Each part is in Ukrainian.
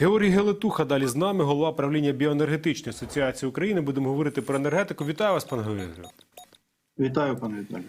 Георгій Гелетуха далі з нами, голова правління біоенергетичної асоціації України. Будемо говорити про енергетику. Вітаю вас, пане Георгію. Вітаю, пане Віталій.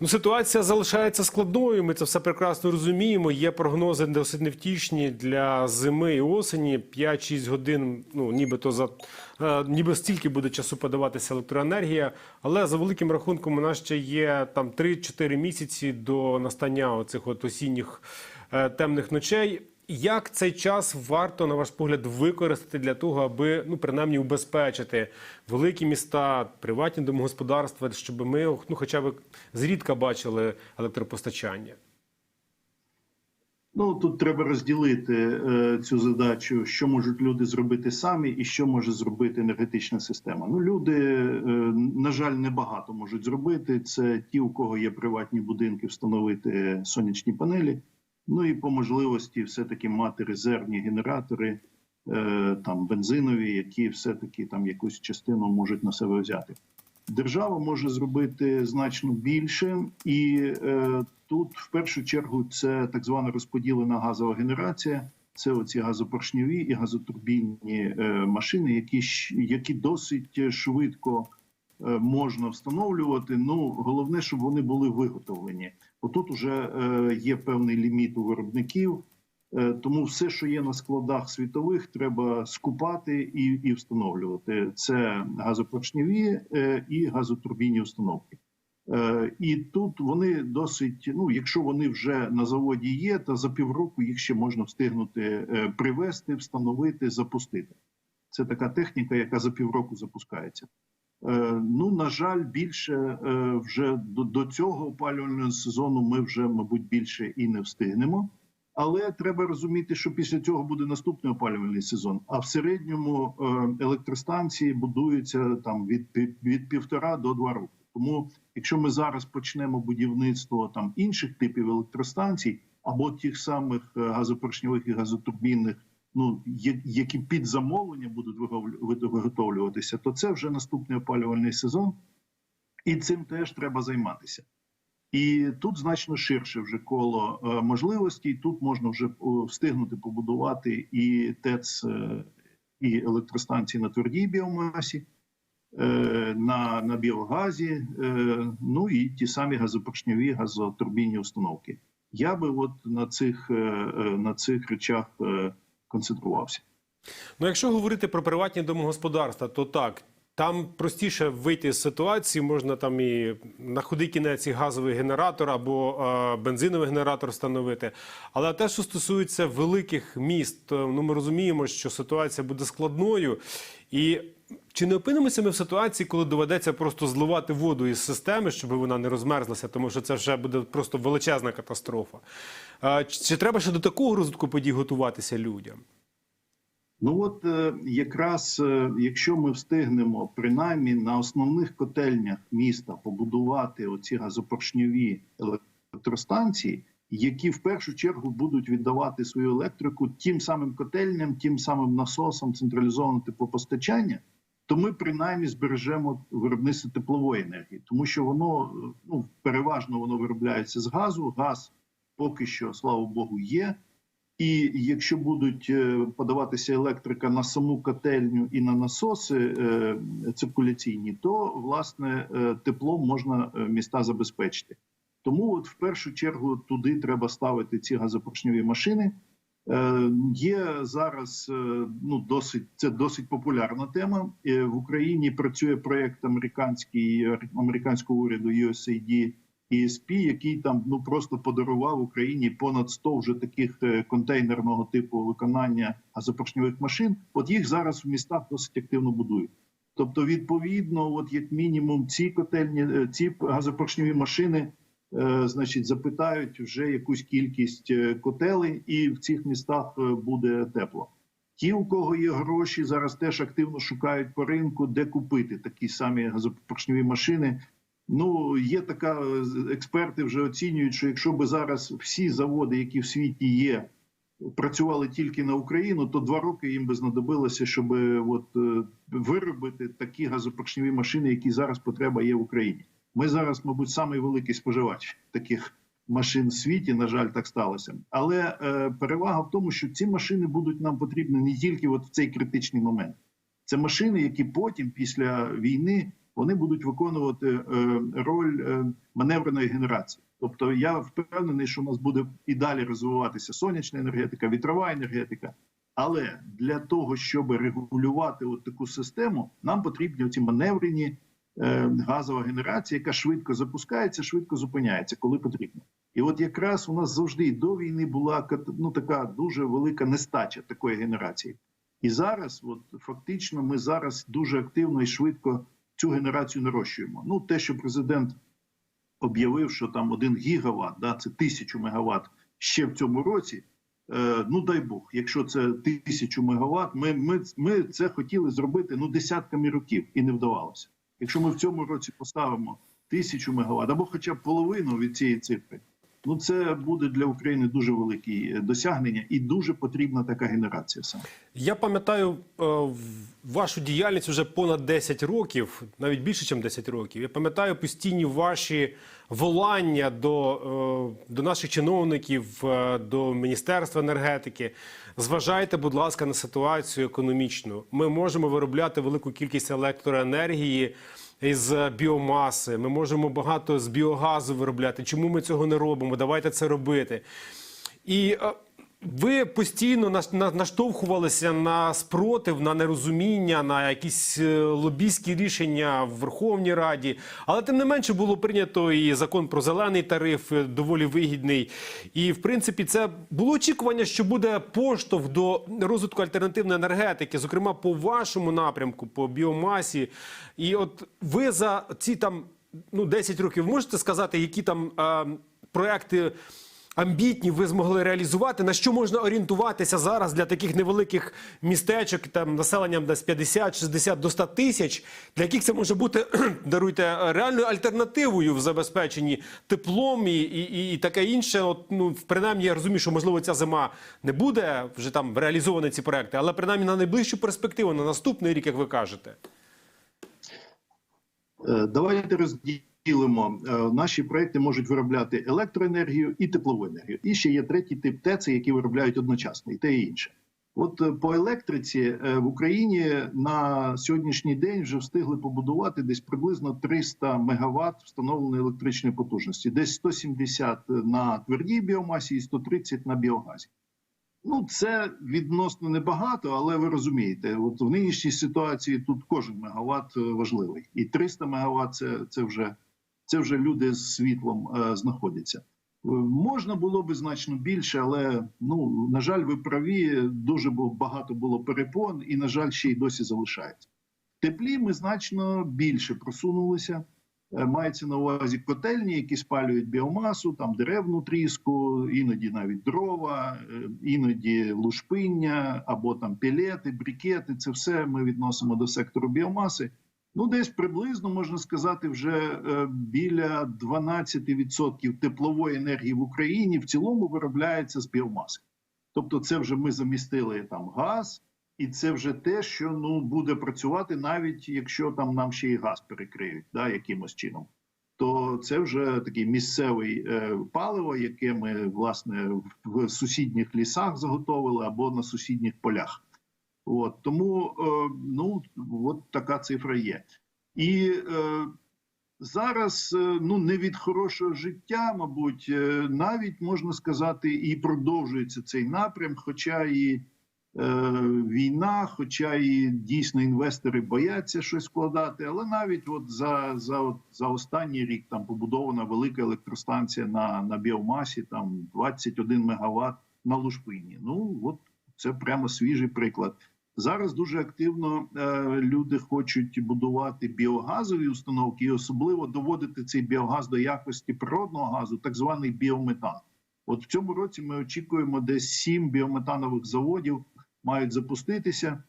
Ну, ситуація залишається складною. Ми це все прекрасно розуміємо. Є прогнози досить невтішні для зими і осені. 5-6 годин, ну нібито за е, ніби стільки буде часу подаватися електроенергія. Але за великим рахунком у нас ще є там 3-4 місяці до настання оцих от осінніх е, темних ночей. Як цей час варто, на ваш погляд, використати для того, аби ну принаймні убезпечити великі міста, приватні домогосподарства, щоб ми ну, хоча б зрідка бачили електропостачання? Ну тут треба розділити е, цю задачу, що можуть люди зробити самі, і що може зробити енергетична система. Ну, люди, е, на жаль, небагато можуть зробити. Це ті, у кого є приватні будинки, встановити сонячні панелі. Ну і по можливості, все таки мати резервні генератори, е, там бензинові, які все таки там якусь частину можуть на себе взяти. Держава може зробити значно більше, і е, тут в першу чергу це так звана розподілена газова генерація. Це оці газопоршньові і газотурбінні е, машини, які які досить швидко е, можна встановлювати. Ну головне, щоб вони були виготовлені. Отут уже е, є певний ліміт у виробників. Е, Тому все, що є на складах світових, треба скупати і, і встановлювати. Це газопоршневі е, і газотурбінні установки. І тут вони досить. Ну, якщо вони вже на заводі є, то за півроку їх ще можна встигнути привезти, встановити, запустити. Це така техніка, яка за півроку запускається. Е, Ну, на жаль, більше е, вже до, цього опалювального сезону ми вже, мабуть, більше і не встигнемо. Але треба розуміти, що після цього буде наступний опалювальний сезон. А в середньому е, електростанції будуються там від, від півтора до два роки. Тому, якщо ми зараз почнемо будівництво там інших типів електростанцій або тих самих газопоршньових і газотурбінних, ну які під замовлення будуть виготовлюватися, то це вже наступний опалювальний сезон, і цим теж треба займатися. І тут значно ширше вже коло е, можливостей. Тут можна вже встигнути побудувати і ТЕЦ, е, і електростанції на твердій біомасі, е, на, на біогазі, ну і ті самі газопоршньові газотурбінні установки. Я би от на цих, на цих речах концентрувався. Ну, якщо говорити про приватні домогосподарства, то так. Там простіше вийти з ситуації, можна там і на худий кінець і газовий генератор або е, бензиновий генератор встановити. Але те, що стосується великих міст, то, ну ми розуміємо, що ситуація буде складною. І чи не опинимося ми в ситуації, коли доведеться просто зливати воду із системи, щоб вона не розмерзлася, тому що це вже буде просто величезна катастрофа. Е, чи, треба ще до такого розвитку подій готуватися людям? Ну от е, якраз е, якщо ми встигнемо принаймні на основних котельнях міста побудувати оці газопоршньові електростанції, які в першу чергу будуть віддавати свою електрику тим самим котельням, тим самим насосам централізованого теплопостачання, то ми принаймні збережемо виробництво теплової енергії, тому що воно е, ну переважно воно виробляється з газу. Газ поки що, слава Богу, є. І якщо будуть е, подаватися електрика на саму котельню і на насоси е, циркуляційні, то власне е, теплом можна міста забезпечити. Тому, от в першу чергу, туди треба ставити ці газопоршньові машини. Є зараз ну досить це досить популярна тема. В Україні працює проєкт американський американського уряду USAID ESP, який там ну просто подарував Україні понад 100 вже таких е, контейнерного типу виконання газопоршньових машин. От їх зараз в містах досить активно будують. Тобто, відповідно, от як мінімум, ці котельні, е, ці газопоршньові машини, е, значить, запитають вже якусь кількість е, котелей, і в цих містах буде тепло. Ті, у кого є гроші, зараз теж активно шукають по ринку, де купити такі самі газопоршньові машини. Ну, є така е, експерти вже оцінюють, що якщо би зараз всі заводи, які в світі є, працювали тільки на Україну, то два роки їм би знадобилося, щоб е, от е, виробити такі газопоршневі машини, які зараз потреба є в Україні. Ми зараз, мабуть, самий великий споживач таких машин в світі. На жаль, так сталося. Але е, перевага в тому, що ці машини будуть нам потрібні не тільки от в цей критичний момент. Це машини, які потім, після війни, вони будуть виконувати е, роль е, маневреної генерації. Тобто, я впевнений, що у нас буде і далі розвиватися сонячна енергетика, вітрова енергетика. Але для того, щоб регулювати от таку систему, нам потрібні ці маневрені е, газова генерація, яка швидко запускається, швидко зупиняється, коли потрібно. І от якраз у нас завжди до війни була ну, така дуже велика нестача такої генерації. І зараз, от фактично, ми зараз дуже активно і швидко цю генерацію нарощуємо. Ну, те, що президент об'явив, що там один гігават, да, це тисячу мегаватт ще в цьому році. Е, ну дай Бог, якщо це тисячу мегаватт, ми, ми, ми це хотіли зробити ну десятками років і не вдавалося. Якщо ми в цьому році поставимо тисячу мегаватт або хоча б половину від цієї цифри, ну це буде для України дуже велике досягнення і дуже потрібна така генерація саме. Я пам'ятаю е, вашу діяльність вже понад 10 років, навіть більше, ніж 10 років. Я пам'ятаю постійні ваші волання до, е, до наших чиновників, е, до Міністерства енергетики. Зважайте, будь ласка, на ситуацію економічну. Ми можемо виробляти велику кількість електроенергії із біомаси. Ми можемо багато з біогазу виробляти. Чому ми цього не робимо? Давайте це робити. І е, ви постійно наштовхувалися на спротив, на нерозуміння, на якісь е, лобійські рішення в Верховній Раді. Але тим не менше було прийнято і закон про зелений тариф, е, доволі вигідний. І в принципі, це було очікування, що буде поштовх до розвитку альтернативної енергетики, зокрема по вашому напрямку, по біомасі. І от ви за ці там ну 10 років можете сказати, які там е, проекти амбітні ви змогли реалізувати? На що можна орієнтуватися зараз для таких невеликих містечок, там населенням десь 50, 60 до 100 тисяч, для яких це може бути, даруйте, реальною альтернативою в забезпеченні теплом і, і, і, і таке інше. От, ну, принаймні, я розумію, що можливо ця зима не буде вже там реалізовані ці проекти, але принаймні на найближчу перспективу, на наступний рік, як ви кажете. Е, Давайте розділимо. Е, Наші проекти можуть виробляти електроенергію і теплову енергію. І ще є третій тип ТЕЦ, які виробляють одночасно, і те і інше. От е, по електриці е, в Україні на сьогоднішній день вже встигли побудувати десь приблизно 300 мегаватт встановленої електричної потужності, десь 170 на твердій біомасі і 130 на біогазі. Ну, це відносно небагато, але ви розумієте, от в нинішній ситуації тут кожен мегаватт важливий, і 300 мегаватт це, це вже це вже люди з світлом е, знаходяться. Е, Можна було би значно більше, але ну на жаль, ви праві. Дуже багато було перепон, і на жаль, ще й досі залишається. Теплі ми значно більше просунулися. Е, Мається на увазі котельні, які спалюють біомасу, там деревну тріску, іноді навіть дрова, іноді лушпиння або там пілети, брікети. Це все ми відносимо до сектору біомаси. Ну, десь приблизно можна сказати, вже е, біля 12% теплової енергії в Україні в цілому виробляється з біомаси. Тобто, це вже ми замістили там газ, і це вже те, що ну буде працювати, навіть якщо там нам ще і газ перекриють, да, якимось чином. То це вже такий місцевий е, паливо, яке ми власне в, в сусідніх лісах заготовили або на сусідніх полях. От тому е, ну от така цифра є. І е, зараз е, ну не від хорошого життя, мабуть, е, навіть можна сказати, і продовжується цей напрям, хоча і е, війна, хоча і дійсно інвестори бояться щось вкладати, але навіть от за, за, от, за останній рік там побудована велика електростанція на, на біомасі, там 21 мегаватт на Лушпині. Ну от це прямо свіжий приклад. Зараз дуже активно е, люди хочуть будувати біогазові установки і особливо доводити цей біогаз до якості природного газу, так званий біометан. От в цьому році ми очікуємо, десь сім біометанових заводів мають запуститися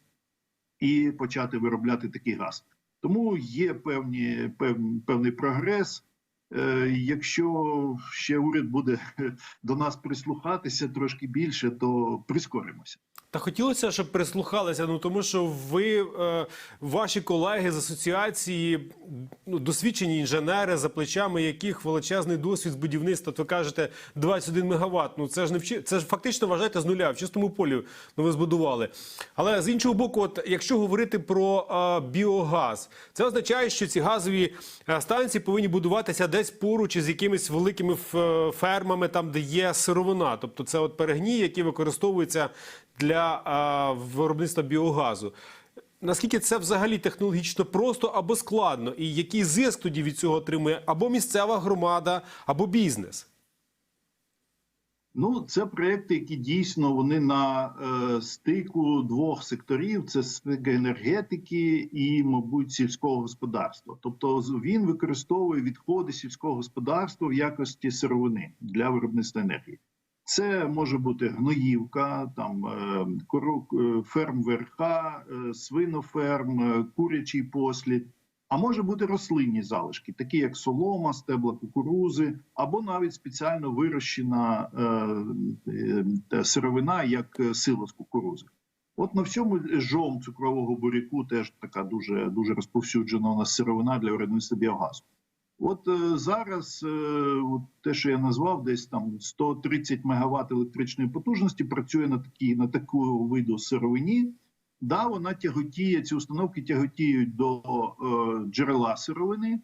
і почати виробляти такий газ. Тому є певні, певний, певний прогрес. Е, якщо ще уряд буде до нас прислухатися трошки більше, то прискоримося. Та хотілося, щоб прислухалися. Ну тому що ви, е, ваші колеги з асоціації, ну досвідчені інженери, за плечами яких величезний досвід з будівництва. То кажете 21 мегаватт. Ну це ж не вчи... це ж фактично вважаєте з нуля в чистому полі. Ну ви збудували. Але з іншого боку, от якщо говорити про е, біогаз, це означає, що ці газові е, станції повинні будуватися десь поруч із якимись великими фермами, там де є сировина. Тобто це от перегній, які використовуються для виробництва біогазу. Наскільки це взагалі технологічно просто або складно, і який зиск тоді від цього отримує або місцева громада, або бізнес? Ну, це проекти, які дійсно вони на е, стику двох секторів: це стик енергетики і, мабуть, сільського господарства. Тобто, він використовує відходи сільського господарства в якості сировини для виробництва енергії. Це може бути гноївка, там е, е, ферм верха, е, свиноферм, курячий послід. А може бути рослинні залишки, такі як солома, стебла кукурузи, або навіть спеціально вирощена сировина, як е, силос кукурузи. От на всьому жом цукрового буряку теж така дуже дуже розповсюджена у нас сировина для виробництва біогазу. От е, зараз е, от те, що я назвав, десь там 130 мегаватт електричної потужності, працює на такі на таку виду сировині. Да, вона тяготіє, ці установки тяготіють до е, джерела сировини,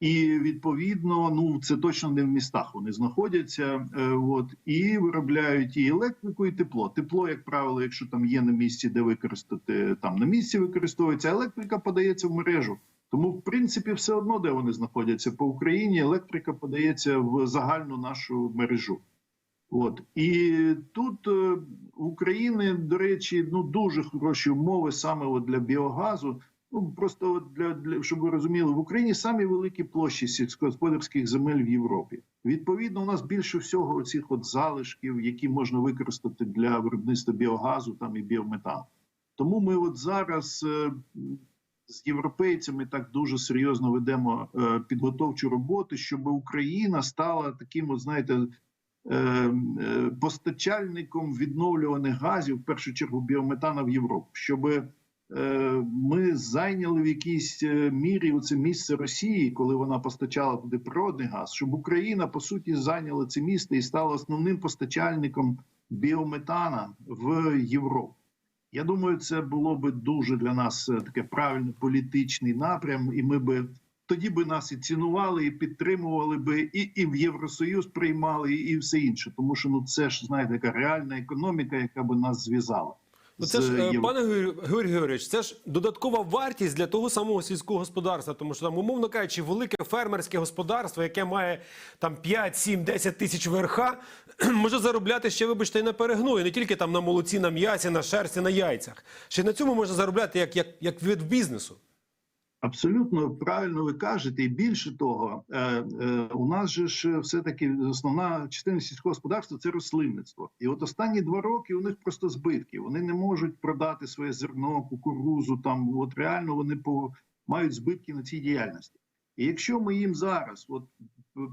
і відповідно, ну це точно не в містах. Вони знаходяться, е, от і виробляють і електрику, і тепло. Тепло, як правило, якщо там є на місці, де використати, там на місці використовується. Електрика подається в мережу. Тому, в принципі, все одно, де вони знаходяться по Україні, електрика подається в загальну нашу мережу. От і тут е, в Україні, до речі, ну дуже хороші умови саме от для біогазу. Ну просто от для, для щоб ви розуміли, в Україні самі великі площі сільськогосподарських земель в Європі. Відповідно, у нас більше всього оцих от залишків, які можна використати для виробництва біогазу там і біометану. Тому ми от зараз е, з європейцями так дуже серйозно ведемо е, підготовчу роботу, щоб Україна стала таким, от, знаєте, е, е, постачальником відновлюваних газів, в першу чергу біометана в Європу, щоб ми зайняли в якійсь мірі оце місце Росії, коли вона постачала туди природний газ, щоб Україна по суті зайняла це місце і стала основним постачальником біометана в Європу. Я думаю, це було би дуже для нас е, таке правильно політичний напрям, і ми би тоді би нас і цінували, і підтримували би, і, і в Євросоюз приймали, і, і все інше. Тому що ну це ж знаєте, така реальна економіка, яка би нас зв'язала. Ну, це ж, е, пане Георгій Георгій Георгійович, це ж додаткова вартість для того самого сільського господарства, тому що там, умовно кажучи, велике фермерське господарство, яке має там 5, 7, 10 тисяч верха, може заробляти ще, вибачте, і на перегною, не тільки там на молоці, на м'ясі, на шерсті, на яйцях. Ще на цьому можна заробляти як, як, як від бізнесу. Абсолютно правильно ви кажете, і більше того, е, е, у нас же ж все таки основна частина сільського господарства це рослинництво. І от останні два роки у них просто збитки. Вони не можуть продати своє зерно, кукурузу. Там от реально вони по мають збитки на цій діяльності. І якщо ми їм зараз от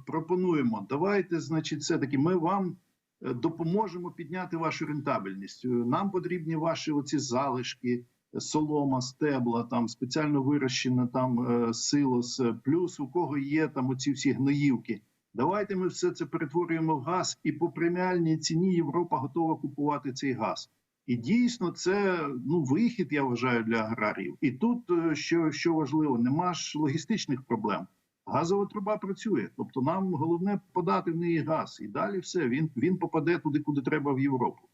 пропонуємо, давайте, значить, все таки ми вам е, допоможемо підняти вашу рентабельність. Нам потрібні ваші оці залишки солома, стебла, там спеціально вирощена там е, силос, плюс у кого є там оці всі гноївки. Давайте ми все це перетворюємо в газ, і по преміальній ціні Європа готова купувати цей газ. І дійсно, це ну вихід, я вважаю, для аграріїв. І тут е, що, що важливо, нема ж логістичних проблем. Газова труба працює, тобто нам головне подати в неї газ, і далі все він, він попаде туди, куди треба в Європу.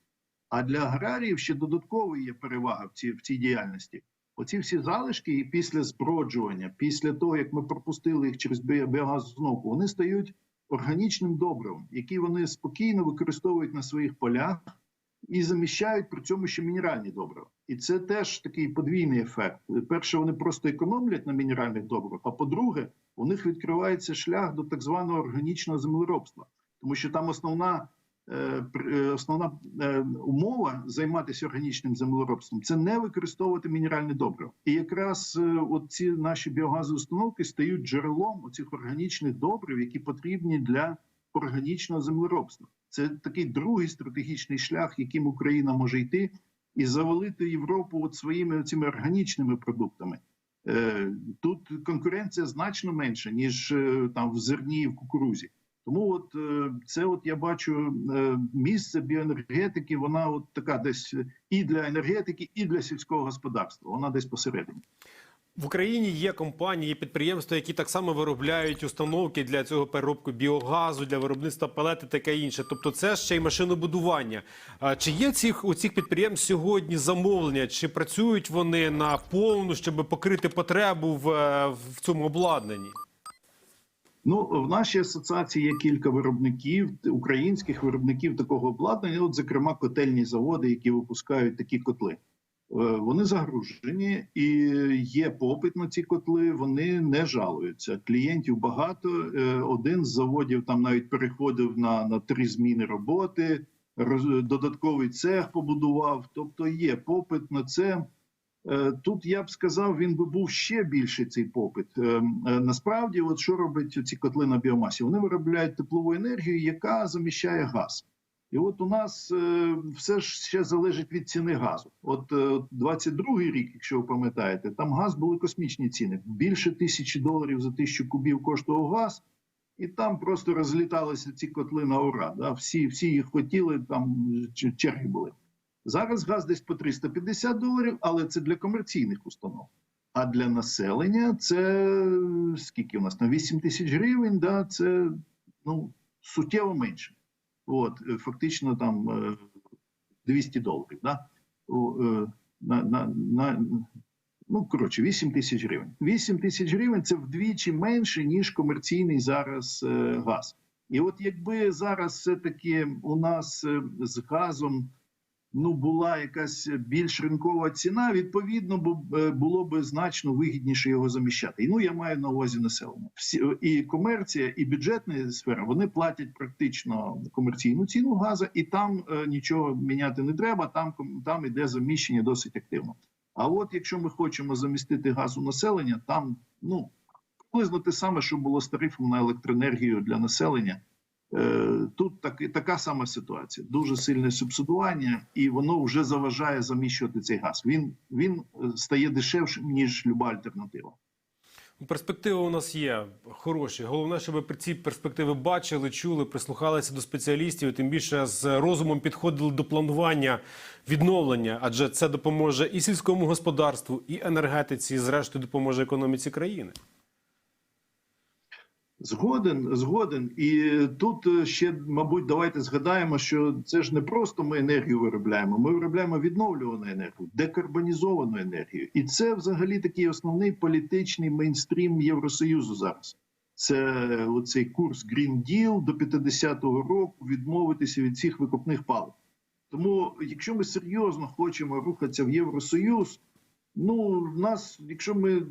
А для аграріїв ще додатково є перевага в цій, в цій діяльності. Оці всі залишки, і після зброджування, після того як ми пропустили їх через біо- біогазоустановку, вони стають органічним добривом, який вони спокійно використовують на своїх полях і заміщають при цьому ще мінеральні добрива. І це теж такий подвійний ефект. Перше, вони просто економлять на мінеральних добривах, а по-друге, у них відкривається шлях до так званого органічного землеробства, тому що там основна основна е, умова займатися органічним землеробством це не використовувати мінеральне добриво. І якраз е, от ці наші біогазові установки стають джерелом оцих органічних добрив, які потрібні для органічного землеробства. Це такий другий стратегічний шлях, яким Україна може йти. і завалити Європу от своїми цими органічними продуктами. Е, Тут конкуренція значно менша, ніж е, там в зерні і в кукурузі. Тому от е, це, от я бачу е, місце біоенергетики, вона от така десь і для енергетики, і для сільського господарства. Вона десь посередині. В Україні є компанії, підприємства, які так само виробляють установки для цього переробку біогазу, для виробництва палети, таке інше. Тобто, це ще й машинобудування. Чи є цих у цих підприємств сьогодні замовлення? Чи працюють вони на повну, щоб покрити потребу в, е, в цьому обладнанні? Ну, в нашій асоціації є кілька виробників, українських виробників такого обладнання. От, зокрема, котельні заводи, які випускають такі котли. Е, Вони загружені і є попит на ці котли. Вони не жалуються. Клієнтів багато. Е, Один з заводів там навіть переходив на, на три зміни роботи. роз- Додатковий цех побудував. Тобто є попит на це. Е, Тут я б сказав, він би був ще більший цей попит. Е, е, Насправді, от що роблять ці котли на біомасі? Вони виробляють теплову енергію, яка заміщає газ. І от у нас все ж ще залежить від ціни газу. От е, 22-й рік, якщо ви пам'ятаєте, там газ були космічні ціни. Більше тисячі доларів за тисячу кубів коштував газ, і там просто розліталися ці котли на ура. Да? Всі, всі їх хотіли, там черги були. Зараз газ десь по 350 доларів, але це для комерційних установ. А для населення це скільки у нас на 8 тисяч гривень, да, це ну, суттєво менше. От, е, фактично там е, 200 доларів. Да? Е, на, на, на, ну, коротше, 8 тисяч гривень. 8 тисяч гривень це вдвічі менше, ніж комерційний зараз е, газ. І от якби зараз все-таки у нас е, з газом ну була якась більш ринкова ціна, відповідно, е, було б значно вигідніше його заміщати. І ну я маю на увазі населення. Всі і комерція, і бюджетна сфера вони платять практично комерційну ціну газу, і там е, нічого міняти не треба. Там там іде заміщення досить активно. А от якщо ми хочемо замістити газ у населення, там ну приблизно те саме, що було з тарифом на електроенергію для населення. Е, Тут так, така сама ситуація. Дуже сильне субсидування, і воно вже заважає заміщувати цей газ. Він, він е, стає дешевшим, ніж люба альтернатива. Перспективи у нас є хороші. Головне, щоб ви ці перспективи бачили, чули, прислухалися до спеціалістів, тим більше з розумом підходили до планування відновлення, адже це допоможе і сільському господарству, і енергетиці, і зрештою допоможе економіці країни. Згоден, згоден. І тут е, ще, мабуть, давайте згадаємо, що це ж не просто ми енергію виробляємо. Ми виробляємо відновлювану енергію, декарбонізовану енергію. І це взагалі такий основний політичний мейнстрім Євросоюзу зараз. Це оцей курс Green Deal до 50-го року відмовитися від цих викопних палив. Тому, якщо ми серйозно хочемо рухатися в Євросоюз, ну нас, якщо ми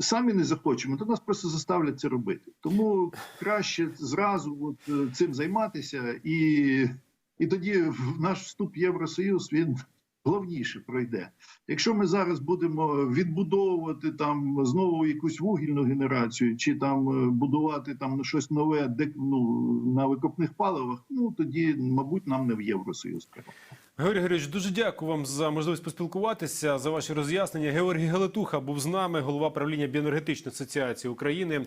самі не захочемо, то нас просто заставлять це робити. Тому краще зразу от е, цим займатися, і, і тоді наш вступ в Євросоюз він головніше пройде. Якщо ми зараз будемо відбудовувати там знову якусь вугільну генерацію, чи там е, будувати там щось нове, де ну на викопних паливах, ну тоді, мабуть, нам не в Євросоюз треба. Георгій Георгійович, дуже дякую вам за можливість поспілкуватися за ваші роз'яснення. Георгій Галатуха був з нами, голова правління біоенергетичної асоціації України.